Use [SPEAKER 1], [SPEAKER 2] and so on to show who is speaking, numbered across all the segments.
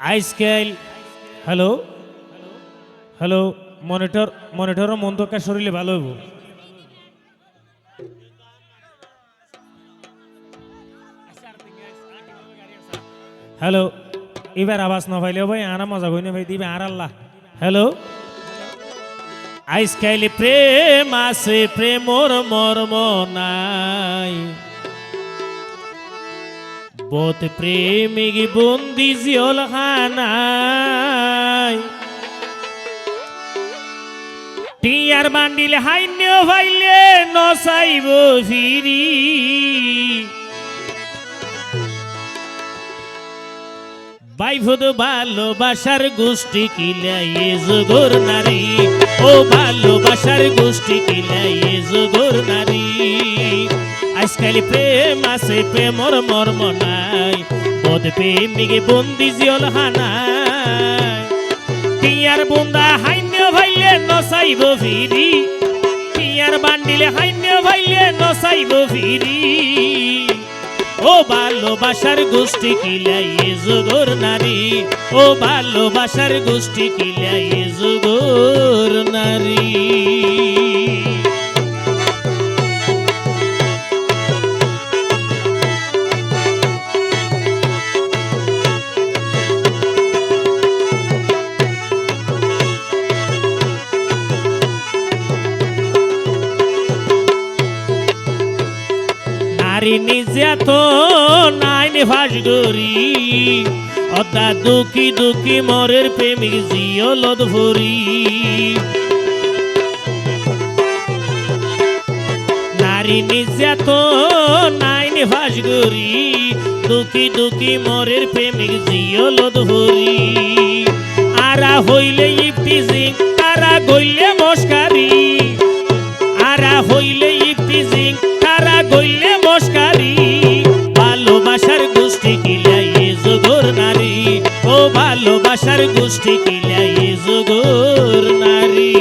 [SPEAKER 1] আইসকেল hello? Hello, monitor monitor মন্তকা শরীরে ভালো হইব। হ্যালো, এবার আওয়াজ না পাইলে ভাই, আরা মজা কইনে ভাই, দিবে আর আল্লাহ। হ্যালো? আইসকাইল প্রেম আছে, প্রেমর মর্ম নাই। বোত প্রেমিক বন্দি জিয়ল খানাই টিয়ার বান্ডিল হাইন্য ভাইলে নসাইব ফিরি। বাইভদ ভালোবাসার গোষ্ঠী কিলাই জগর নারী। ও ভালোবাসার গোষ্ঠী কিলাই জগর নারী। আজকাল প্রেম আছে, প্রেমর মর্ম নাই। বদ প্রেমিকে বন্দি জিয়ল হানাই। টিয়ার বুন্দা হাইন্য ভাইলে নসাইব ফিরি। টিয়ার বান্ডিলে হাইন্য ভাইলে নসাইব ফিরি। ও ভালোবাসার গোষ্ঠী কিলাই যুগর নারী। ও ভালোবাসার গোষ্ঠী কিলাই যুগর নারী। নারী তো নাইন ফাঁস গরি অদা দুঃখী দুঃখী মরের প্রেমিক জিয়লত ভরি। নারী তো নাইন ফাঁস গরি দুঃখী দুঃখী মরের প্রেমিক জিয়লত ভরি। আরা হইলে ইফতিজিং তারা গইলে মস্কারি। আরা হইলে ইফতিজিং তারা গইলে ভালোবাসার গোষ্ঠী কিলাই যুগর নারী।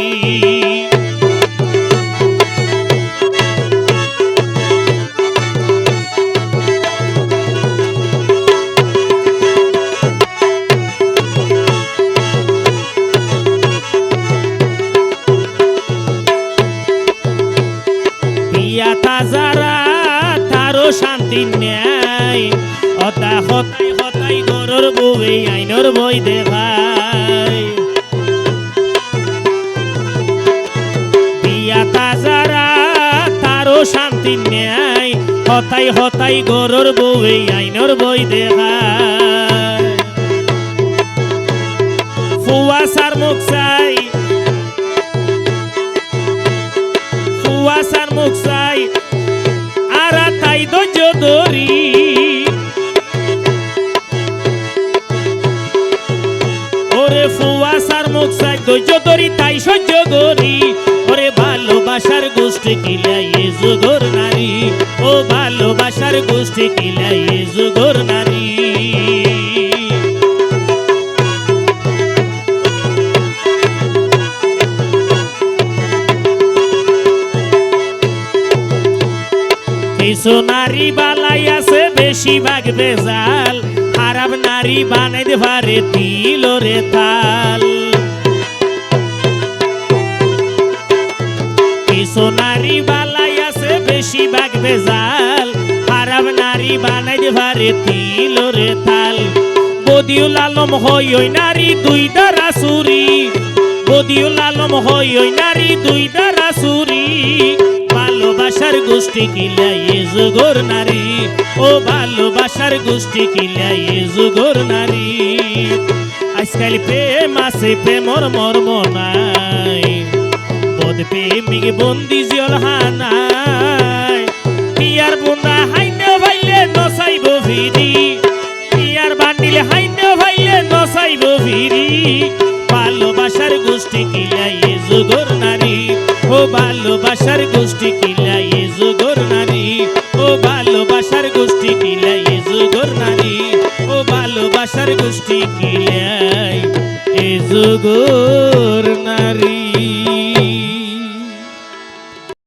[SPEAKER 1] তাজারা তারও শান্তি নেই অতা হতাই হতাই গরর বউয়ে, আইনর বই দেখাই পিয়া তাজারা, তারও হতাই হতাই গরর বউয়ে, আইনর বই দেখাই মুখ চাই। ফুয়াশার মুখ চাই। আর তাই ধৈর্য ধরি। মুখ করি, তাই সহ্য করি। ওরে ভালোবাসার গোষ্ঠী কিলাই যুগর নারী। ও ভালোবাসার গোষ্ঠী কিলাই যুগর নারী। কিছু নারী বালাই আছে বেশিরভাগ বেজাল খারাপ নারী বানাইতে পারে দিল রে তাল। বানাইতে পারে দিল রে তাল। বদিউল আলম হই ওই নারী, দুই দ্বারা চুরি বদিউল আলম হই ওই নারী, দুই দ্বারা চুরি ভালোবাসার গোষ্ঠী কিলাই যুগর নারী। ও ভালোবাসার গোষ্ঠী কিলাই যুগর নারী। আজকাল প্রেম আছে, প্রেমর মর্ম নাই। বদ প্রেমিক বন্দি জিয়ল হানাই পিয়ার হাইন্য ভাইলে নসাইব হাইন্য ভাইলে ভালোবাসার গোষ্ঠী কিলাই যুগর নারী। ও ভালোবাসার গোষ্ঠী কিলাই যুগর নারী। ও ভালোবাসার গোষ্ঠী কিলাই যুগর নারী। ও ভালোবাসার গোষ্ঠী কিলাই এ যুগর